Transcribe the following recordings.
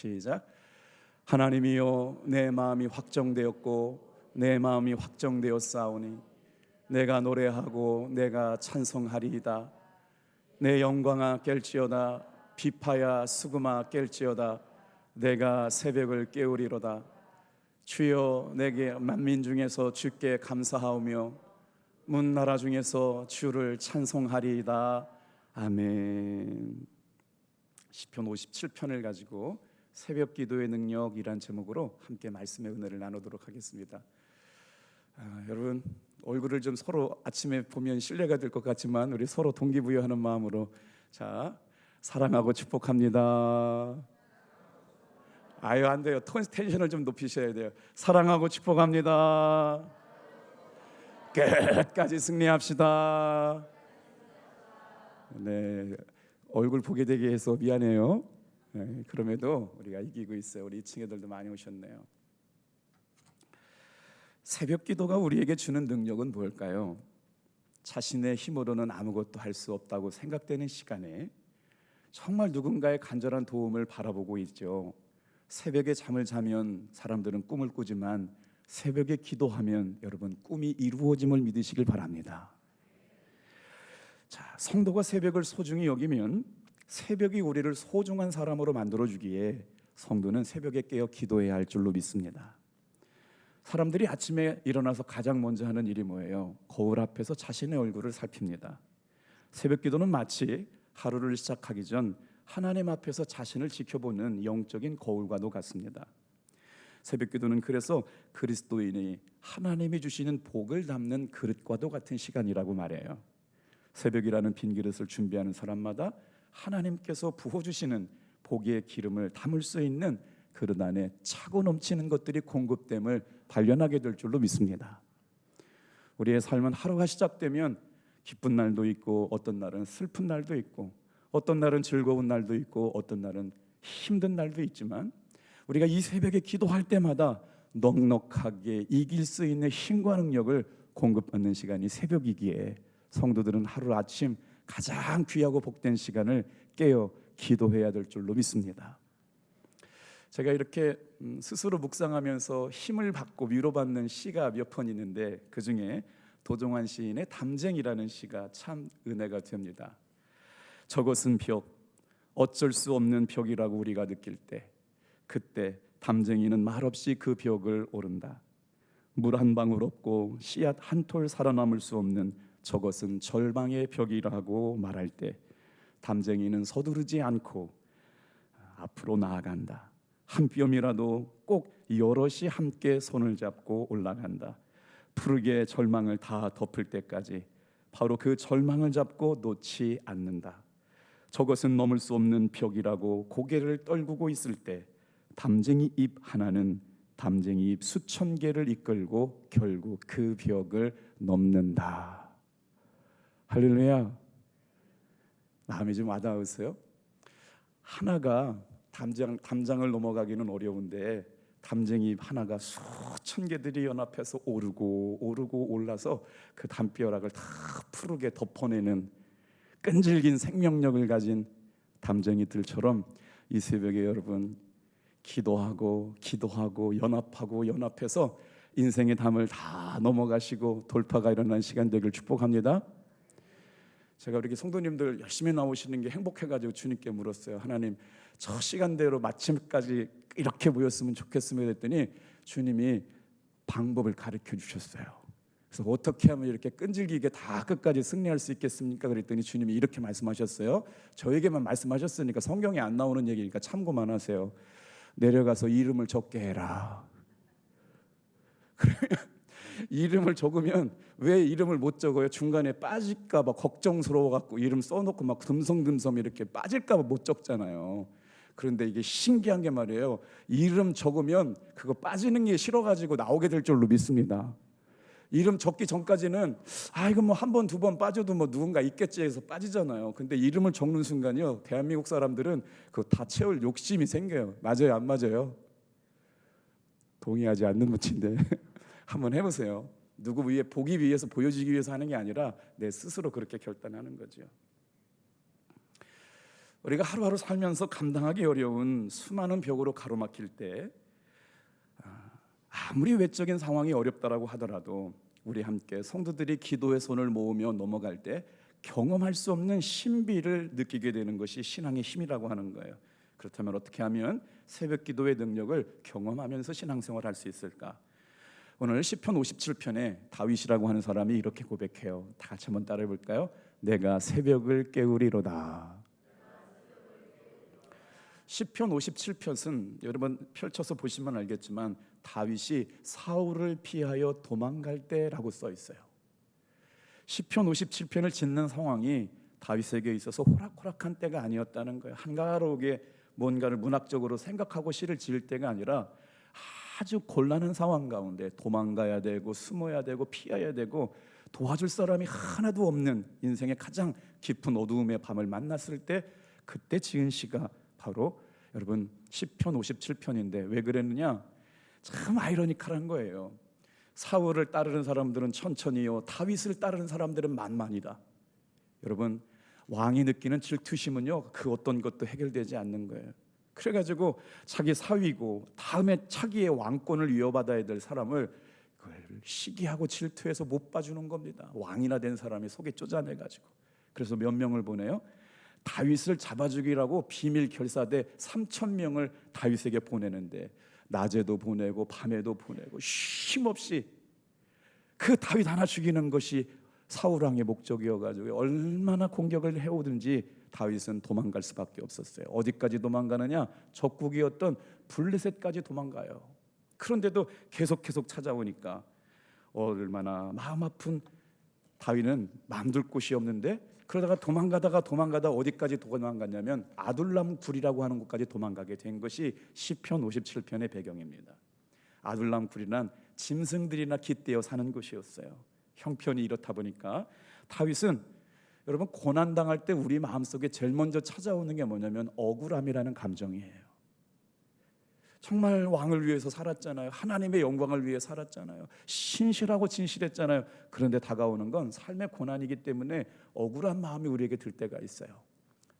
시작. 하나님이여 내 마음이 확정되었고 내 마음이 확정되었사오니 내가 노래하고 내가 찬송하리이다. 내 영광아 깰지어다 비파야 수금아 깰지어다 내가 새벽을 깨우리로다. 주여 내게 만민 중에서 주께 감사하오며 문 나라 중에서 주를 찬송하리이다. 아멘. 시편 57편을 가지고 새벽 기도의 능력이란 제목으로 함께 말씀의 은혜를 나누도록 하겠습니다. 아, 여러분 얼굴을 좀 서로 아침에 보면 신뢰가 될 것 같지만 우리 서로 동기부여하는 마음으로 자 사랑하고 축복합니다. 아유 안 돼요. 톤 텐션을 좀 높이셔야 돼요. 사랑하고 축복합니다. 끝까지 승리합시다. 네 얼굴 보게 되게 해서 미안해요. 네, 그럼에도 우리가 이기고 있어요. 우리 2층 애들도 많이 오셨네요. 새벽 기도가 우리에게 주는 능력은 뭘까요? 자신의 힘으로는 아무것도 할 수 없다고 생각되는 시간에 정말 누군가의 간절한 도움을 바라보고 있죠. 새벽에 잠을 자면 사람들은 꿈을 꾸지만 새벽에 기도하면 여러분 꿈이 이루어짐을 믿으시길 바랍니다. 자, 성도가 새벽을 소중히 여기면 새벽이 우리를 소중한 사람으로 만들어 주기에 성도는 새벽에 깨어 기도해야 할 줄로 믿습니다. 사람들이 아침에 일어나서 가장 먼저 하는 일이 뭐예요? 거울 앞에서 자신의 얼굴을 살핍니다. 새벽 기도는 마치 하루를 시작하기 전 하나님 앞에서 자신을 지켜보는 영적인 거울과도 같습니다. 새벽 기도는 그래서 그리스도인이 하나님이 주시는 복을 담는 그릇과도 같은 시간이라고 말해요. 새벽이라는 빈 그릇을 준비하는 사람마다 하나님께서 부어 주시는 복의 기름을 담을 수 있는 그릇 안에 차고 넘치는 것들이 공급됨을 발견하게 될 줄로 믿습니다. 우리의 삶은 하루가 시작되면 기쁜 날도 있고 어떤 날은 슬픈 날도 있고 어떤 날은 즐거운 날도 있고 어떤 날은 힘든 날도 있지만 우리가 이 새벽에 기도할 때마다 넉넉하게 이길 수 있는 힘과 능력을 공급받는 시간이 새벽이기에 성도들은 하루 아침 가장 귀하고 복된 시간을 깨어 기도해야 될 줄로 믿습니다. 제가 이렇게 음, 스스로 묵상하면서 힘을 받고 위로받는 시가 몇 편 있는데 그 중에 도종환 시인의 담쟁이라는 시가 참 은혜가 됩니다. 저것은 벽, 어쩔 수 없는 벽이라고 우리가 느낄 때, 그때 담쟁이는 말없이 그 벽을 오른다. 물 한 방울 없고 씨앗 한 톨 살아남을 수 없는 저것은 절망의 벽이라고 말할 때, 담쟁이는 서두르지 않고 앞으로 나아간다. 한 뼘이라도 꼭 여럿이 함께 손을 잡고 올라간다. 푸르게 절망을 다 덮을 때까지 바로 그 절망을 잡고 놓지 않는다. 저것은 넘을 수 없는 벽이라고 고개를 떨구고 있을 때 담쟁이 잎 하나는 담쟁이 잎 수천 개를 이끌고 결국 그 벽을 넘는다. 할렐루야. 마음이 좀 와닿으세요? 하나가 담장 담장을 넘어가기는 어려운데 담쟁이 하나가 수천 개들이 연합해서 오르고 오르고 올라서 그 담벼락을 다 푸르게 덮어내는 끈질긴 생명력을 가진 담쟁이들처럼 이 새벽에 여러분 기도하고 기도하고 연합하고 연합해서 인생의 담을 다 넘어가시고 돌파가 일어난 시간 되길 축복합니다. 제가 이렇게 성도님들 열심히 나오시는 게 행복해가지고 주님께 물었어요. 하나님 저 시간대로 마침까지 이렇게 모였으면 좋겠으면 했더니 주님이 방법을 가르쳐 주셨어요. 그래서 어떻게 하면 이렇게 끈질기게 다 끝까지 승리할 수 있겠습니까? 그랬더니 주님이 이렇게 말씀하셨어요. 저에게만 말씀하셨으니까 성경에 안 나오는 얘기니까 참고만 하세요. 내려가서 이름을 적게 해라. 그러면 이름을 적으면 왜 이름을 못 적어요? 중간에 빠질까 봐 걱정스러워 갖고 이름 써놓고 막 듬성듬성 이렇게 빠질까 봐 못 적잖아요. 그런데 이게 신기한 게 말이에요. 이름 적으면 그거 빠지는 게 싫어가지고 나오게 될 줄로 믿습니다. 이름 적기 전까지는 아 이거 뭐 한 번 두 번 빠져도 뭐 누군가 있겠지 해서 빠지잖아요. 근데 이름을 적는 순간요 대한민국 사람들은 그거 다 채울 욕심이 생겨요. 맞아요, 안 맞아요? 동의하지 않는 분인데 한번 해보세요. 누구 위해 보기 위해서 보여지기 위해서 하는 게 아니라 내 스스로 그렇게 결단하는 거죠. 우리가 하루하루 살면서 감당하기 어려운 수많은 벽으로 가로막힐 때 아, 아무리 외적인 상황이 어렵다라고 하더라도 우리 함께 성도들이 기도의 손을 모으며 넘어갈 때 경험할 수 없는 신비를 느끼게 되는 것이 신앙의 힘이라고 하는 거예요. 그렇다면 어떻게 하면 새벽 기도의 능력을 경험하면서 신앙생활 할수 있을까? 오늘 시편 57편에 다윗이라고 하는 사람이 이렇게 고백해요. 다 같이 한번 따라해 볼까요? 내가 새벽을 깨우리로다. 시편 57편은 여러분 펼쳐서 보시면 알겠지만 다윗이 사울을 피하여 도망갈 때라고 써 있어요. 시편 57편을 짓는 상황이 다윗에게 있어서 호락호락한 때가 아니었다는 거예요. 한가롭게 뭔가를 문학적으로 생각하고 시를 지을 때가 아니라 아주 곤란한 상황 가운데 도망가야 되고 숨어야 되고 피해야 되고 도와줄 사람이 하나도 없는 인생의 가장 깊은 어두움의 밤을 만났을 때 그때 지은 시가 바로 여러분 시편 57편인데 왜 그랬느냐? 참 아이러니컬한 거예요. 사울을 따르는 사람들은 천천히요, 다윗을 따르는 사람들은 만만이다. 여러분 왕이 느끼는 질투심은요 그 어떤 것도 해결되지 않는 거예요. 그래가지고 자기 사위고 다음에 차기의 왕권을 이어받아야 될 사람을 그걸 시기하고 질투해서 못 봐주는 겁니다. 왕이나 된 사람이 속에 쫓아내가지고 그래서 몇 명을 보내요. 다윗을 잡아주기라고 비밀 결사대 3천 명을 다윗에게 보내는데 낮에도 보내고 밤에도 보내고 쉼없이 그 다윗 하나 죽이는 것이 사울 왕의 목적이어가지고 얼마나 공격을 해오든지 다윗은 도망갈 수밖에 없었어요. 어디까지 도망가느냐? 적국이었던 블레셋까지 도망가요. 그런데도 계속 계속 찾아오니까 얼마나 마음 아픈 다윗은 마음둘 곳이 없는데 그러다가 도망가다가 도망가다 어디까지 도망갔냐면 아둘람 굴이라고 하는 곳까지 도망가게 된 것이 시편 57편의 배경입니다. 아둘람 굴이란 짐승들이나 깃대어 사는 곳이었어요. 형편이 이렇다 보니까 다윗은 여러분 고난 당할 때 우리 마음속에 제일 먼저 찾아오는 게 뭐냐면 억울함이라는 감정이에요. 정말 왕을 위해서 살았잖아요. 하나님의 영광을 위해 살았잖아요. 신실하고 진실했잖아요. 그런데 다가오는 건 삶의 고난이기 때문에 억울한 마음이 우리에게 들 때가 있어요.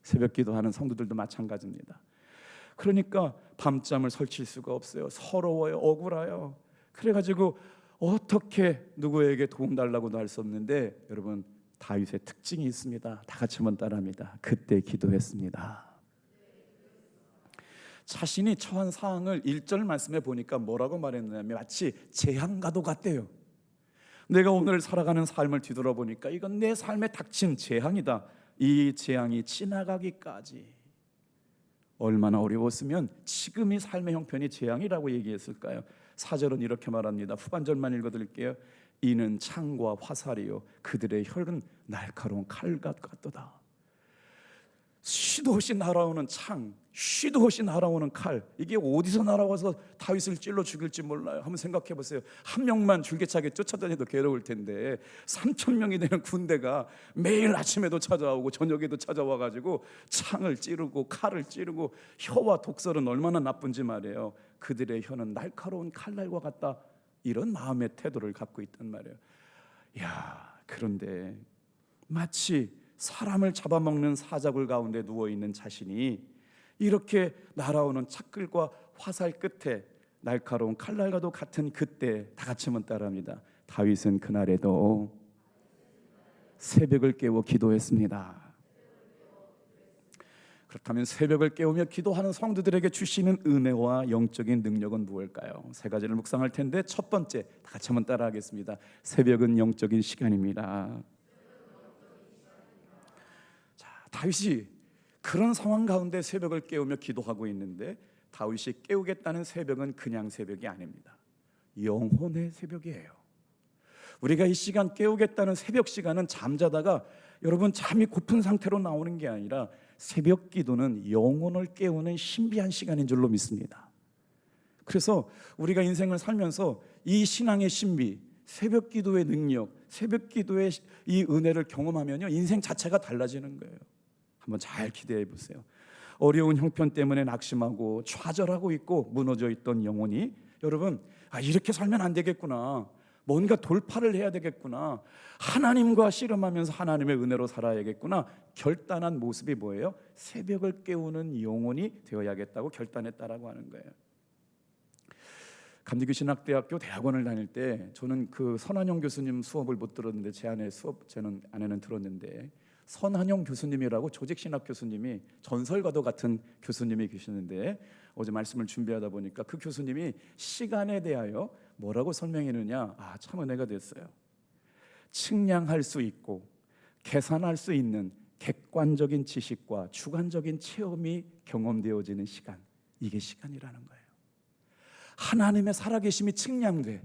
새벽 기도하는 성도들도 마찬가지입니다. 그러니까 밤잠을 설칠 수가 없어요. 서러워요. 억울해요. 그래가지고 어떻게 누구에게 도움 달라고도 할 수 없는데 여러분 다윗의 특징이 있습니다. 다 같이 한번 따라합니다. 그때 기도했습니다. 자신이 처한 상황을 1절 말씀에 보니까 뭐라고 말했냐면 마치 재앙과도 같대요. 내가 오늘 살아가는 삶을 뒤돌아보니까 이건 내 삶에 닥친 재앙이다. 이 재앙이 지나가기까지 얼마나 어려웠으면 지금이 삶의 형편이 재앙이라고 얘기했을까요? 사절은 이렇게 말합니다. 후반절만 읽어 드릴게요. 이는 창과 화살이요 그들의 혈은 날카로운 칼같 같도다. 쉬도 없이 날아오는 창, 쉬도 없이 날아오는 칼. 이게 어디서 날아와서 다윗을 찔러 죽일지 몰라요. 한번 생각해 보세요. 한 명만 줄기차게 쫓아다녀도 괴로울 텐데 3천 명이 되는 군대가 매일 아침에도 찾아오고 저녁에도 찾아와 가지고 창을 찌르고 칼을 찌르고 혀와 독설은 얼마나 나쁜지 말이에요. 그들의 혀는 날카로운 칼날과 같다. 이런 마음의 태도를 갖고 있단 말이에요. 야, 그런데 마치 사람을 잡아먹는 사자굴 가운데 누워 있는 자신이 이렇게 날아오는 착글과 화살 끝에 날카로운 칼날과도 같은 그때 다 같이 한번 따라합니다. 다윗은 그날에도 새벽을 깨워 기도했습니다. 그렇다면 새벽을 깨우며 기도하는 성도들에게 주시는 은혜와 영적인 능력은 무엇일까요? 세 가지를 묵상할 텐데 첫 번째 다 같이 한번 따라하겠습니다. 새벽은 영적인 시간입니다. 자, 다윗이 그런 상황 가운데 새벽을 깨우며 기도하고 있는데 다윗이 깨우겠다는 새벽은 그냥 새벽이 아닙니다. 영혼의 새벽이에요. 우리가 이 시간 깨우겠다는 새벽 시간은 잠자다가 여러분 잠이 고픈 상태로 나오는 게 아니라 새벽 기도는 영혼을 깨우는 신비한 시간인 줄로 믿습니다. 그래서 우리가 인생을 살면서 이 신앙의 신비, 새벽 기도의 능력, 새벽 기도의 이 은혜를 경험하면요 인생 자체가 달라지는 거예요. 한번 잘 기대해 보세요. 어려운 형편 때문에 낙심하고 좌절하고 있고 무너져 있던 영혼이 여러분 아 이렇게 살면 안 되겠구나. 뭔가 돌파를 해야 되겠구나. 하나님과 씨름하면서 하나님의 은혜로 살아야겠구나. 결단한 모습이 뭐예요? 새벽을 깨우는 영혼이 되어야겠다고 결단했다라고 하는 거예요. 감리교 신학대학교 대학원을 다닐 때 저는 그 선한영 교수님 수업을 못 들었는데 제 아내 수업 저는 아내는 들었는데 선한영 교수님이라고 조직신학 교수님이 전설과도 같은 교수님이 계시는데 어제 말씀을 준비하다 보니까 그 교수님이 시간에 대하여 뭐라고 설명했느냐 아 참 은혜가 됐어요. 측량할 수 있고 계산할 수 있는 객관적인 지식과 주관적인 체험이 경험되어지는 시간 이게 시간이라는 거예요. 하나님의 살아계심이 측량돼.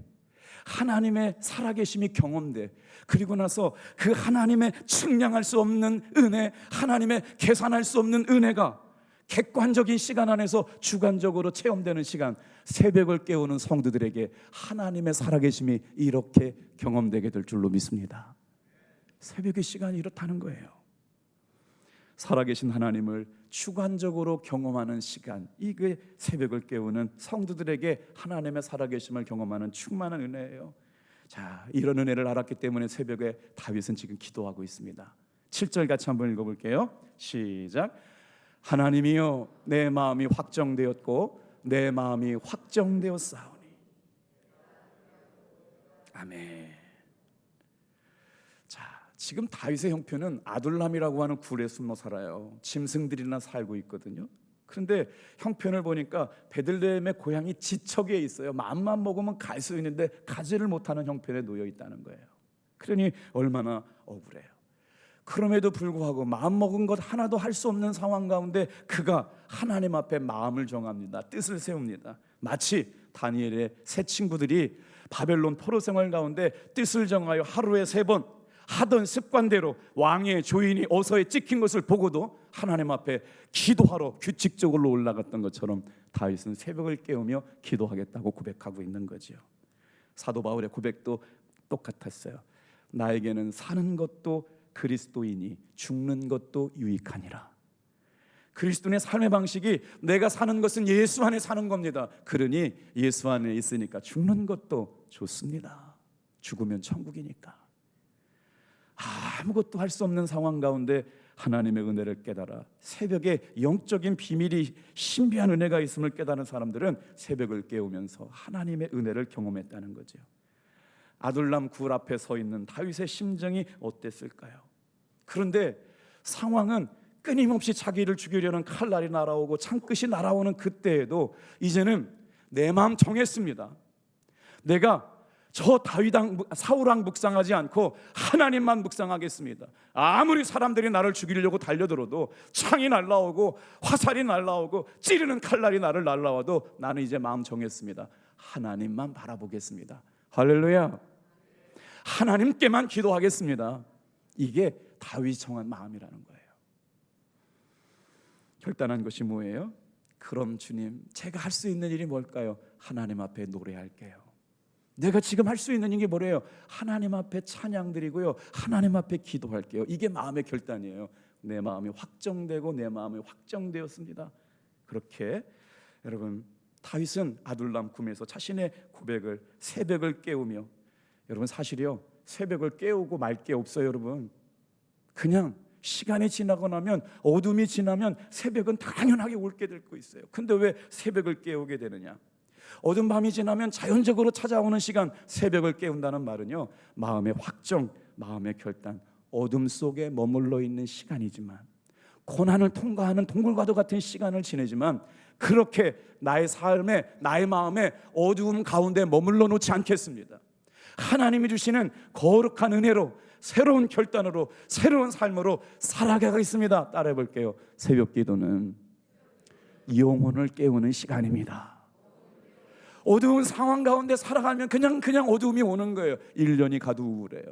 하나님의 살아계심이 경험돼. 그리고 나서 그 하나님의 측량할 수 없는 은혜, 하나님의 계산할 수 없는 은혜가 객관적인 시간 안에서 주관적으로 체험되는 시간, 새벽을 깨우는 성도들에게 하나님의 살아계심이 이렇게 경험되게 될 줄로 믿습니다. 새벽의 시간이 이렇다는 거예요. 살아계신 하나님을 주관적으로 경험하는 시간 이게 새벽을 깨우는 성도들에게 하나님의 살아계심을 경험하는 충만한 은혜예요. 자, 이런 은혜를 알았기 때문에 새벽에 다윗은 지금 기도하고 있습니다. 7절 같이 한번 읽어 볼게요. 시작. 하나님이여 내 마음이 확정되었고 내 마음이 확정되었사오니. 아멘. 자, 지금 다윗의 형편은 아둘람이라고 하는 굴에 숨어 살아요. 짐승들이나 살고 있거든요. 그런데 형편을 보니까 베들레헴의 고향이 지척에 있어요. 마음만 먹으면 갈 수 있는데 가지를 못하는 형편에 놓여 있다는 거예요. 그러니 얼마나 억울해요. 그럼에도 불구하고 마음 먹은 것 하나도 할 수 없는 상황 가운데 그가 하나님 앞에 마음을 정합니다. 뜻을 세웁니다. 마치 다니엘의 세 친구들이 바벨론 포로 생활 가운데 뜻을 정하여 하루에 세 번 하던 습관대로 왕의 조인이 어서에 찍힌 것을 보고도 하나님 앞에 기도하러 규칙적으로 올라갔던 것처럼 다윗은 새벽을 깨우며 기도하겠다고 고백하고 있는 거지요. 사도 바울의 고백도 똑같았어요. 나에게는 사는 것도 그리스도이니 죽는 것도 유익하니라. 그리스도의 삶의 방식이 내가 사는 것은 예수 안에 사는 겁니다. 그러니 예수 안에 있으니까 죽는 것도 좋습니다. 죽으면 천국이니까. 아무것도 할 수 없는 상황 가운데 하나님의 은혜를 깨달아 새벽에 영적인 비밀이 신비한 은혜가 있음을 깨달은 사람들은 새벽을 깨우면서 하나님의 은혜를 경험했다는 거죠. 아둘람 굴 앞에 서 있는 다윗의 심정이 어땠을까요? 그런데 상황은 끊임없이 자기를 죽이려는 칼날이 날아오고 창끝이 날아오는 그때에도 이제는 내 마음 정했습니다. 내가 저 다윗왕 사울왕 묵상하지 않고 하나님만 묵상하겠습니다. 아무리 사람들이 나를 죽이려고 달려들어도 창이 날라오고 화살이 날라오고 찌르는 칼날이 나를 날라와도 나는 이제 마음 정했습니다. 하나님만 바라보겠습니다. 할렐루야. 하나님께만 기도하겠습니다. 이게 다윗이 정한 마음이라는 거예요. 결단한 것이 뭐예요? 그럼 주님, 제가 할 수 있는 일이 뭘까요? 하나님 앞에 노래할게요. 내가 지금 할 수 있는 일이 뭐래요? 하나님 앞에 찬양 드리고요. 하나님 앞에 기도할게요. 이게 마음의 결단이에요. 내 마음이 확정되고 내 마음이 확정되었습니다. 그렇게 여러분 다윗은 아둘람 꿈에서 자신의 고백을 새벽을 깨우며 여러분 사실이요. 새벽을 깨우고 말 게 없어요, 여러분. 그냥 시간이 지나고 나면 어둠이 지나면 새벽은 당연하게 올게 될 거 있어요. 근데 왜 새벽을 깨우게 되느냐? 어둠 밤이 지나면 자연적으로 찾아오는 시간 새벽을 깨운다는 말은요. 마음의 확정, 마음의 결단, 어둠 속에 머물러 있는 시간이지만 고난을 통과하는 동굴과도 같은 시간을 지내지만 그렇게 나의 삶에 나의 마음에 어두움 가운데 머물러 놓지 않겠습니다. 하나님이 주시는 거룩한 은혜로 새로운 결단으로 새로운 삶으로 살아가겠습니다. 따라해 볼게요. 새벽 기도는 영혼을 깨우는 시간입니다. 어두운 상황 가운데 살아가면 그냥 그냥 어두움이 오는 거예요. 1년이 가도 우울해요.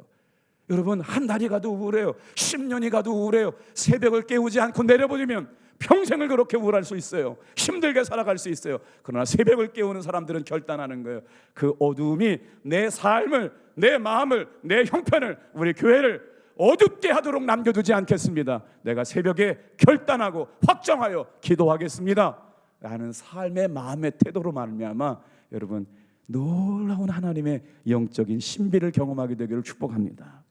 여러분 한 달이 가도 우울해요. 10년이 가도 우울해요. 새벽을 깨우지 않고 내려버리면 평생을 그렇게 우울할 수 있어요. 힘들게 살아갈 수 있어요. 그러나 새벽을 깨우는 사람들은 결단하는 거예요. 그 어두움이 내 삶을, 내 마음을, 내 형편을, 우리 교회를 어둡게 하도록 남겨두지 않겠습니다. 내가 새벽에 결단하고 확정하여 기도하겠습니다. 라는 삶의 마음의 태도로 말미암아 여러분 놀라운 하나님의 영적인 신비를 경험하게 되기를 축복합니다.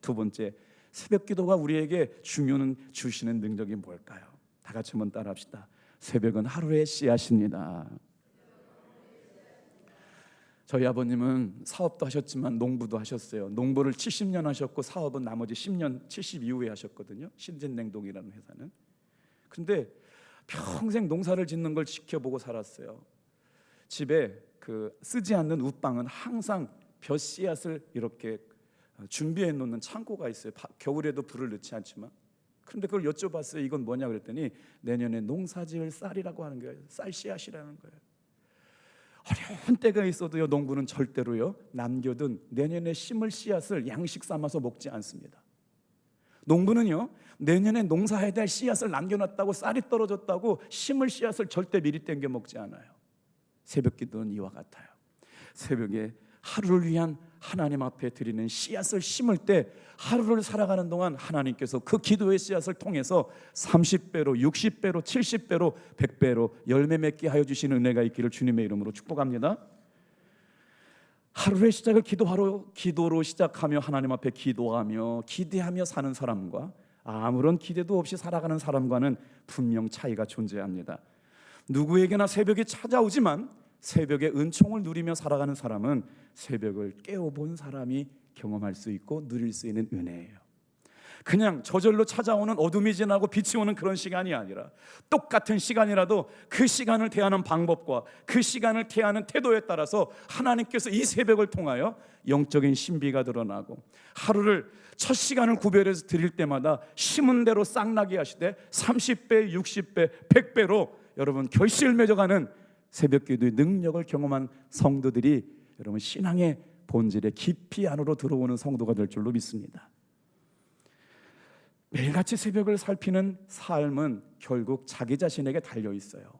두 번째, 새벽 기도가 우리에게 주는 주시는 능력이 뭘까요? 다 같이 한번 따라합시다. 새벽은 하루의 씨앗입니다. 저희 아버님은 사업도 하셨지만 농부도 하셨어요. 농부를 70년 하셨고 사업은 나머지 10년 70 이후에 하셨거든요. 신진냉동이라는 회사는. 근데 평생 농사를 짓는 걸 지켜보고 살았어요. 집에 그 쓰지 않는 웃방은 항상 벼 씨앗을 이렇게 준비해 놓는 창고가 있어요. 바- 겨울에도 불을 넣지 않지만. 그런데 그걸 여쭤봤어요. 이건 뭐냐 그랬더니 내년에 농사지을 쌀이라고 하는 거예요. 쌀 씨앗이라는 거예요. 어려운 때가 있어도요 농부는 절대로요 남겨둔 내년에 심을 씨앗을 양식 삼아서 먹지 않습니다. 농부는요 내년에 농사해야 될 씨앗을 남겨놨다고 쌀이 떨어졌다고 심을 씨앗을 절대 미리 땡겨 먹지 않아요. 새벽 기도는 이와 같아요. 새벽에 하루를 위한 하나님 앞에 드리는 씨앗을 심을 때 하루를 살아가는 동안 하나님께서 그 기도의 씨앗을 통해서 30배로 60배로 70배로 100배로 열매 맺게 하여 주시는 은혜가 있기를 주님의 이름으로 축복합니다. 하루의 시작을 기도하러 기도로 시작하며 하나님 앞에 기도하며 기대하며 사는 사람과 아무런 기대도 없이 살아가는 사람과는 분명 차이가 존재합니다. 누구에게나 새벽이 찾아오지만 새벽의 은총을 누리며 살아가는 사람은 새벽을 깨워본 사람이 경험할 수 있고 누릴 수 있는 은혜예요. 그냥 저절로 찾아오는 어둠이 지나고 빛이 오는 그런 시간이 아니라 똑같은 시간이라도 그 시간을 대하는 방법과 그 시간을 대하는 태도에 따라서 하나님께서 이 새벽을 통하여 영적인 신비가 드러나고 하루를 첫 시간을 구별해서 드릴 때마다 심은 대로 싹나게 하시되 30배, 60배, 100배로 여러분 결실 맺어가는 새벽 기도의 능력을 경험한 성도들이 여러분 신앙의 본질의 깊이 안으로 들어오는 성도가 될 줄로 믿습니다. 매일같이 새벽을 살피는 삶은 결국 자기 자신에게 달려 있어요.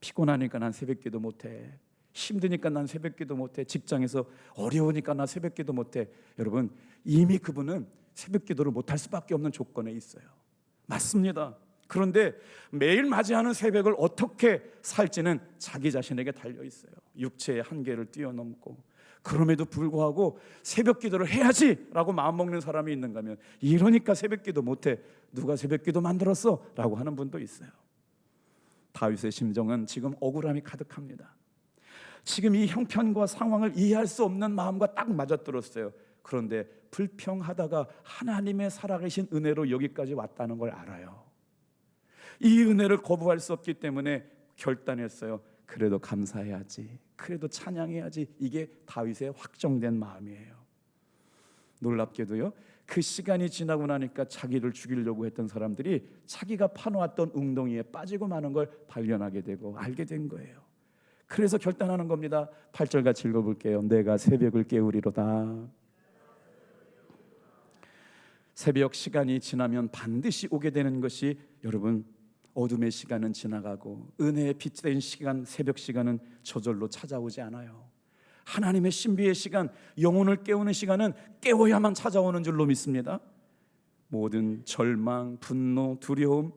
피곤하니까 난 새벽기도 못해. 힘드니까 난 새벽기도 못해. 직장에서 어려우니까 난 새벽기도 못해. 여러분 이미 그분은 새벽기도를 못할 수밖에 없는 조건에 있어요. 맞습니다. 그런데 매일 맞이하는 새벽을 어떻게 살지는 자기 자신에게 달려 있어요. 육체의 한계를 뛰어넘고 그럼에도 불구하고 새벽 기도를 해야지라고 마음 먹는 사람이 있는가 하면 이러니까 새벽 기도 못해 누가 새벽 기도 만들었어 라고 하는 분도 있어요. 다윗의 심정은 지금 억울함이 가득합니다. 지금 이 형편과 상황을 이해할 수 없는 마음과 딱 맞아떨었어요. 그런데 불평하다가 하나님의 살아계신 은혜로 여기까지 왔다는 걸 알아요. 이 은혜를 거부할 수 없기 때문에 결단했어요. 그래도 감사해야지. 그래도 찬양해야지. 이게 다윗의 확정된 마음이에요. 놀랍게도요. 그 시간이 지나고 나니까 자기를 죽이려고 했던 사람들이 자기가 파놓았던 웅덩이에 빠지고 마는 걸 발견하게 되고 알게 된 거예요. 그래서 결단하는 겁니다. 8절 같이 읽어볼게요. 내가 새벽을 깨우리로다. 새벽 시간이 지나면 반드시 오게 되는 것이 여러분 어둠의 시간은 지나가고 은혜의 빛된 시간 새벽 시간은 저절로 찾아오지 않아요. 하나님의 신비의 시간 영혼을 깨우는 시간은 깨워야만 찾아오는 줄로 믿습니다. 모든 절망, 분노, 두려움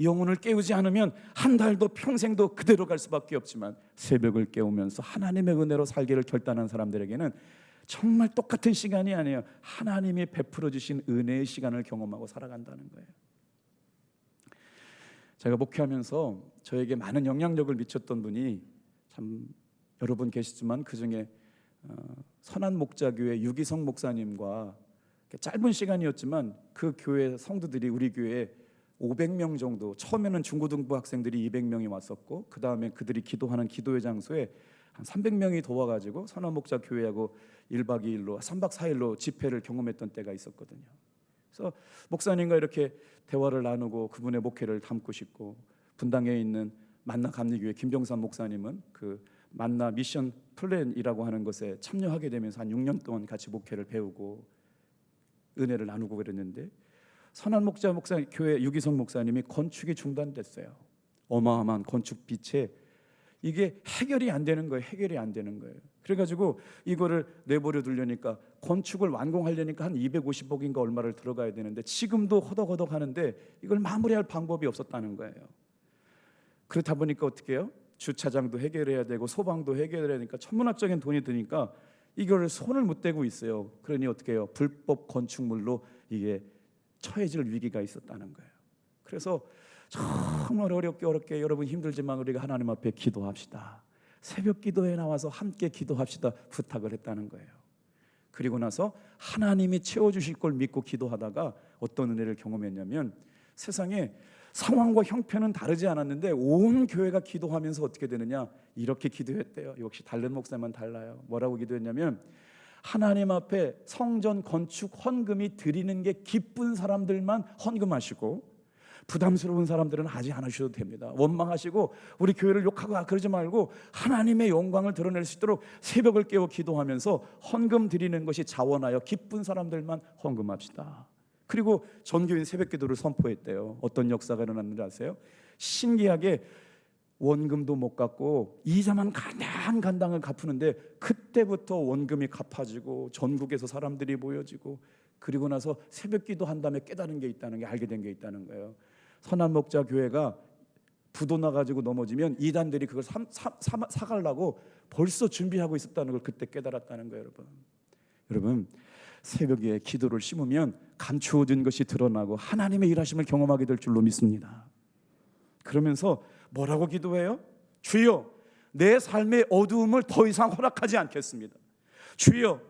영혼을 깨우지 않으면 한 달도 평생도 그대로 갈 수밖에 없지만 새벽을 깨우면서 하나님의 은혜로 살기를 결단한 사람들에게는 정말 똑같은 시간이 아니에요. 하나님이 베풀어 주신 은혜의 시간을 경험하고 살아간다는 거예요. 제가 목회하면서 저에게 많은 영향력을 미쳤던 분이 참 여러 분 계시지만 그 중에 어, 선한 목자교회 유기성 목사님과 짧은 시간이었지만 그 교회 성도들이 우리 교회에 500명 정도 처음에는 중고등부 학생들이 200명이 왔었고 그 다음에 그들이 기도하는 기도회 장소에 한 300명이 더 와가지고 선한 목자 교회하고 1박 2일로 3박 4일로 집회를 경험했던 때가 있었거든요. 그래서 목사님과 이렇게 대화를 나누고 그분의 목회를 담고 싶고 분당에 있는 만나 감리교회 김병삼 목사님은 그 만나 미션 플랜이라고 하는 것에 참여하게 되면서 한 6년 동안 같이 목회를 배우고 은혜를 나누고 그랬는데 선한 목자 목사 교회 유기성 목사님이 건축이 중단됐어요. 어마어마한 건축 빚에 이게 해결이 안 되는 거예요. 해결이 안 되는 거예요. 그래가지고 이거를 내버려 두려니까 건축을 완공하려니까 한 250억인가 얼마를 들어가야 되는데 지금도 허덕허덕 하는데 이걸 마무리할 방법이 없었다는 거예요. 그렇다 보니까 어떻게 해요? 주차장도 해결해야 되고 소방도 해결해야 되니까 천문학적인 돈이 드니까 이걸 손을 못 대고 있어요. 그러니 어떻게 해요? 불법 건축물로 이게 처해질 위기가 있었다는 거예요. 그래서 정말 어렵게 어렵게 여러분 힘들지만 우리가 하나님 앞에 기도합시다. 새벽 기도에 나와서 함께 기도합시다 부탁을 했다는 거예요. 그리고 나서 하나님이 채워주실 걸 믿고 기도하다가 어떤 은혜를 경험했냐면 세상에 상황과 형편은 다르지 않았는데 온 교회가 기도하면서 어떻게 되느냐 이렇게 기도했대요. 역시 다른 목사만 달라요. 뭐라고 기도했냐면 하나님 앞에 성전 건축 헌금이 드리는 게 기쁜 사람들만 헌금하시고 부담스러운 사람들은 하지 않으셔도 됩니다. 원망하시고 우리 교회를 욕하고 아, 그러지 말고 하나님의 영광을 드러낼 수 있도록 새벽을 깨워 기도하면서 헌금 드리는 것이 자원하여 기쁜 사람들만 헌금합시다. 그리고 전교인 새벽 기도를 선포했대요. 어떤 역사가 일어났는지 아세요? 신기하게 원금도 못 갚고 이자만 간당 간당을 갚으는데 그때부터 원금이 갚아지고 전국에서 사람들이 모여지고 그리고 나서 새벽 기도한 다음에 깨달은 게 있다는 게 알게 된 게 있다는 거예요. 선한 목자 교회가 부도 나 가지고 넘어지면 이단들이 그걸 사, 사, 사, 사가려고 벌써 준비하고 있었다는 걸 그때 깨달았다는 거예요, 여러분. 여러분 새벽에 기도를 심으면 감추어진 것이 드러나고 하나님의 일하심을 경험하게 될 줄로 믿습니다. 그러면서 뭐라고 기도해요? 주여, 내 삶의 어두움을 더 이상 허락하지 않겠습니다. 주여,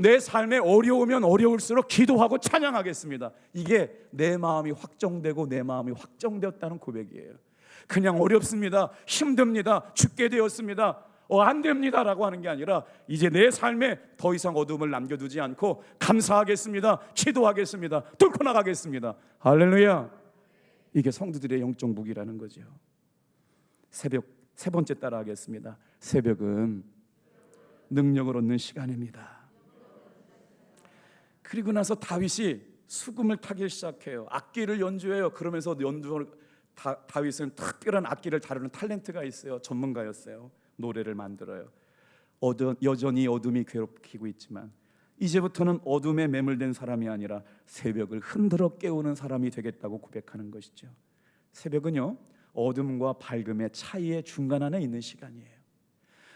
내 삶에 어려우면 어려울수록 기도하고 찬양하겠습니다. 이게 내 마음이 확정되고 내 마음이 확정되었다는 고백이에요. 그냥 어렵습니다. 힘듭니다. 죽게 되었습니다. 어, 안 됩니다 라고 하는 게 아니라 이제 내 삶에 더 이상 어둠을 남겨두지 않고 감사하겠습니다. 기도하겠습니다. 뚫고 나가겠습니다. 할렐루야. 이게 성도들의 영적 무기라는 거죠. 새벽 세 번째 따라하겠습니다. 새벽은 능력을 얻는 시간입니다. 그리고 나서 다윗이 수금을 타기 시작해요. 악기를 연주해요. 그러면서 연주를 다, 다윗은 특별한 악기를 다루는 탤런트가 있어요. 전문가였어요. 노래를 만들어요. 어두, 여전히 어둠이 괴롭히고 있지만 이제부터는 어둠에 매몰된 사람이 아니라 새벽을 흔들어 깨우는 사람이 되겠다고 고백하는 것이죠. 새벽은요 어둠과 밝음의 차이의 중간 안에 있는 시간이에요.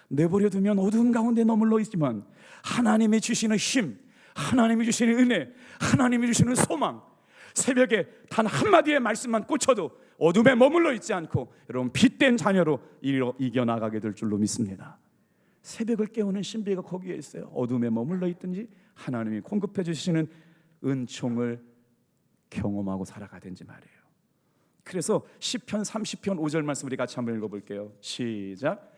내버려 두면 어두운 가운데 머물러 있지만 하나님이 주시는 힘, 하나님이 주시는 은혜, 하나님이 주시는 소망, 새벽에 단 한마디의 말씀만 꽂혀도 어둠에 머물러 있지 않고 여러분 빛된 자녀로 이겨 나가게 될 줄로 믿습니다. 새벽을 깨우는 신비가 거기에 있어요. 어둠에 머물러 있든지 하나님이 공급해 주시는 은총을 경험하고 살아가든지 말이에요. 그래서 시편 30편 5절 말씀 우리 같이 한번 읽어 볼게요. 시작.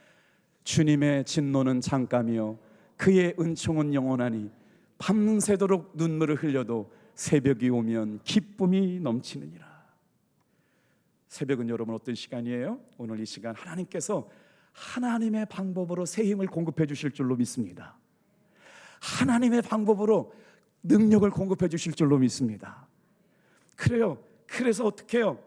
주님의 진노는 잠깐이요 그의 은총은 영원하니 밤새도록 눈물을 흘려도 새벽이 오면 기쁨이 넘치느니라. 새벽은 여러분 어떤 시간이에요? 오늘 이 시간 하나님께서 하나님의 방법으로 새 힘을 공급해 주실 줄로 믿습니다. 하나님의 방법으로 능력을 공급해 주실 줄로 믿습니다. 그래요. 그래서 어떻게 해요?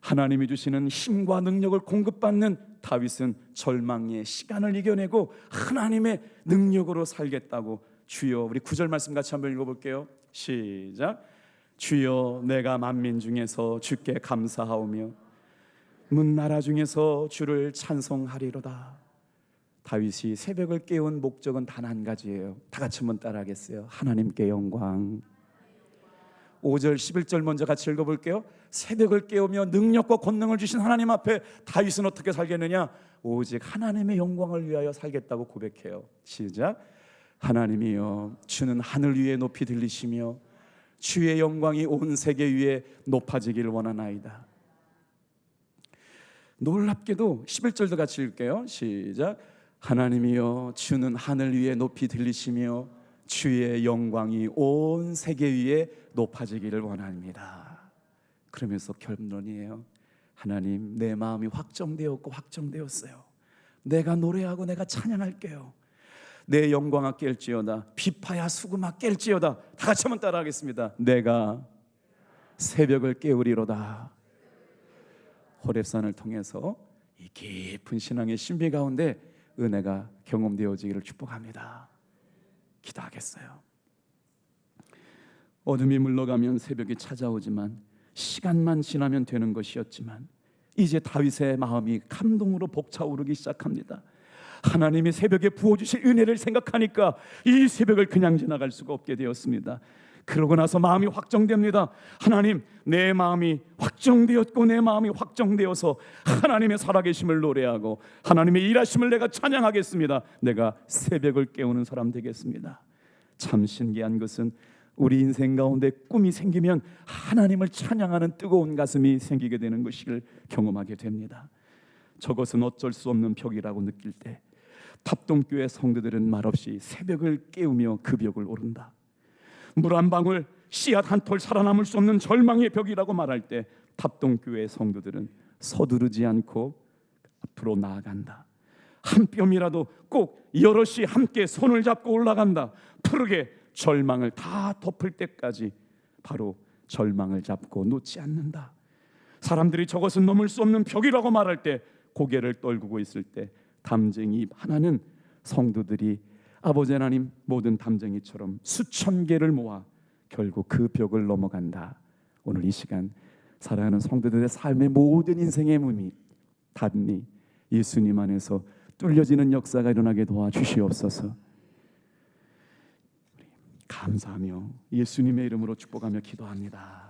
하나님이 주시는 힘과 능력을 공급받는 다윗은 절망의 시간을 이겨내고 하나님의 능력으로 살겠다고 주여 우리 구절 말씀 같이 한번 읽어볼게요. 시작. 주여 내가 만민 중에서 주께 감사하오며 문 나라 중에서 주를 찬송하리로다. 다윗이 새벽을 깨운 목적은 단 한 가지예요. 다 같이 한번 따라하겠어요. 하나님께 영광. 5절 11절 먼저 같이 읽어 볼게요. 새벽을 깨우며 능력과 권능을 주신 하나님 앞에 다윗은 어떻게 살겠느냐? 오직 하나님의 영광을 위하여 살겠다고 고백해요. 시작. 하나님이여 주는 하늘 위에 높이 들리시며 주의 영광이 온 세계 위에 높아지기를 원하나이다. 놀랍게도 11절도 같이 읽게요. 시작. 하나님이여 주는 하늘 위에 높이 들리시며 주의 영광이 온 세계 위에 높아지기를 원합니다. 그러면서 결론이에요. 하나님 내 마음이 확정되었고 확정되었어요. 내가 노래하고 내가 찬양할게요. 내 영광아 깰지어다. 비파야 수금아 깰지어다. 다 같이 한번 따라하겠습니다. 내가 새벽을 깨우리로다. 호랩산을 통해서 이 깊은 신앙의 신비 가운데 은혜가 경험되어지기를 축복합니다. 기도하겠어요. 어둠이 물러가면 새벽이 찾아오지만 시간만 지나면 되는 것이었지만 이제 다윗의 마음이 감동으로 벅차오르기 시작합니다. 하나님이 새벽에 부어주실 은혜를 생각하니까 이 새벽을 그냥 지나갈 수가 없게 되었습니다. 그러고 나서 마음이 확정됩니다. 하나님, 내 마음이 확정되었고 내 마음이 확정되어서 하나님의 살아계심을 노래하고 하나님의 일하심을 내가 찬양하겠습니다. 내가 새벽을 깨우는 사람 되겠습니다. 참 신기한 것은 우리 인생 가운데 꿈이 생기면 하나님을 찬양하는 뜨거운 가슴이 생기게 되는 것을 경험하게 됩니다. 저것은 어쩔 수 없는 벽이라고 느낄 때 탑동교회 성도들은 말없이 새벽을 깨우며 그 벽을 오른다. 물 한 방울 씨앗 한 톨 살아남을 수 없는 절망의 벽이라고 말할 때 탑동교회 성도들은 서두르지 않고 앞으로 나아간다. 한 뼘이라도 꼭 여럿이 함께 손을 잡고 올라간다. 푸르게 절망을 다 덮을 때까지 바로 절망을 잡고 놓지 않는다. 사람들이 저것은 넘을 수 없는 벽이라고 말할 때 고개를 떨구고 있을 때 담쟁이 하나는 성도들이 아버지 하나님 모든 담쟁이처럼 수천 개를 모아 결국 그 벽을 넘어간다. 오늘 이 시간 사랑하는 성도들의 삶의 모든 인생의 문이 닫니 예수님 안에서 뚫려지는 역사가 일어나게 도와주시옵소서. 감사하며 예수님의 이름으로 축복하며 기도합니다.